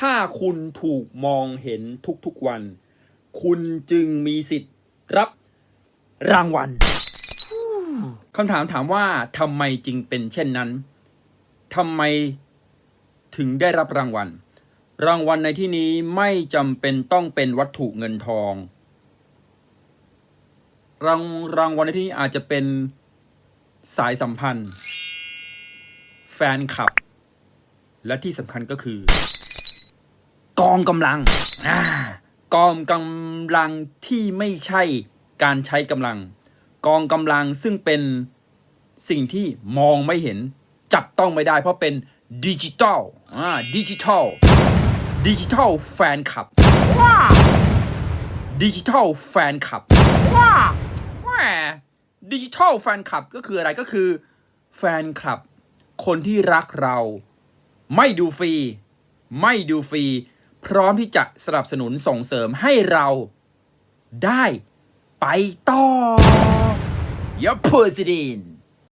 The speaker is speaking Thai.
ถ้าคุณถูกมองเห็นทุกๆวัน คุณจึงมีสิทธิ์รับรางวัลคำถามถามว่าทำไมจึงเป็นเช่นนั้นทำไมถึงได้รับรางวัล รางวัลในที่นี้ไม่จำเป็นต้องเป็นวัตถุเงินทอง รางรางวัลในที่นี้อาจจะเป็นสายสัมพันธ์ แฟนคลับ และที่สำคัญก็คือ องกำลังอ่ากองกำลังที่ไม่ใช่การใช้กำลัง กองกำลังซึ่งเป็นสิ่งที่มองไม่เห็นจับต้องไม่ได้ เพราะเป็นดิจิตอลอ่าดิจิทัลดิจิทัลแฟนคลับว้าดิจิทัลแฟนคลับว้าแหมดิจิทัลแฟนคลับก็คืออะไรก็คือ แฟนคลับ คนที่รักเรา ไม่ดูฟรี ไม่ดูฟรี พร้อมที่จะสนับสนุนส่งเสริมให้เราได้ไปต่อ Your President